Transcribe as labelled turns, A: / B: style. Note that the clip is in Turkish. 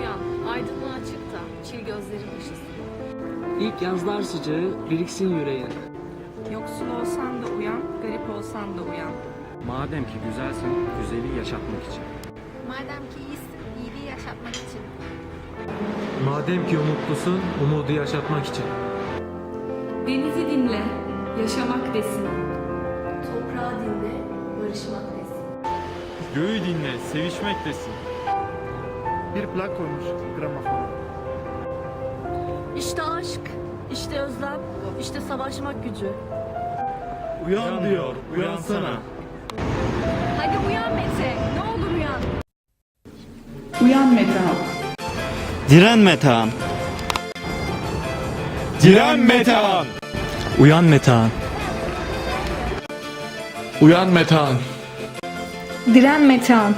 A: uyan, aydınlığa çık da çil gözlerin ışısın.
B: İlk yazlar sıcağı biriksin yüreğine.
C: Yoksul olsan da uyan, garip olsan da uyan.
D: Madem ki güzelsin, güzeli yaşatmak için.
E: Madem ki iyisin, iyiliği yaşatmak için.
F: Madem ki umutlusun, umudu yaşatmak için.
G: Denizi dinle, yaşamak desin.
A: Toprağı dinle, barışmak desin.
H: Göğü dinle, sevişmek desin.
I: Bir plak koymuş gramofona.
A: İşte aşk, işte özlem, işte savaşmak gücü.
I: Uyan diyor, uyansana.
A: Hadi uyan Mete, ne olur uyan.
C: Uyan Metehan.
H: Diren Metehan. Diren Metehan.
F: Uyan Metehan.
I: Uyan Metehan.
G: Diren Metehan.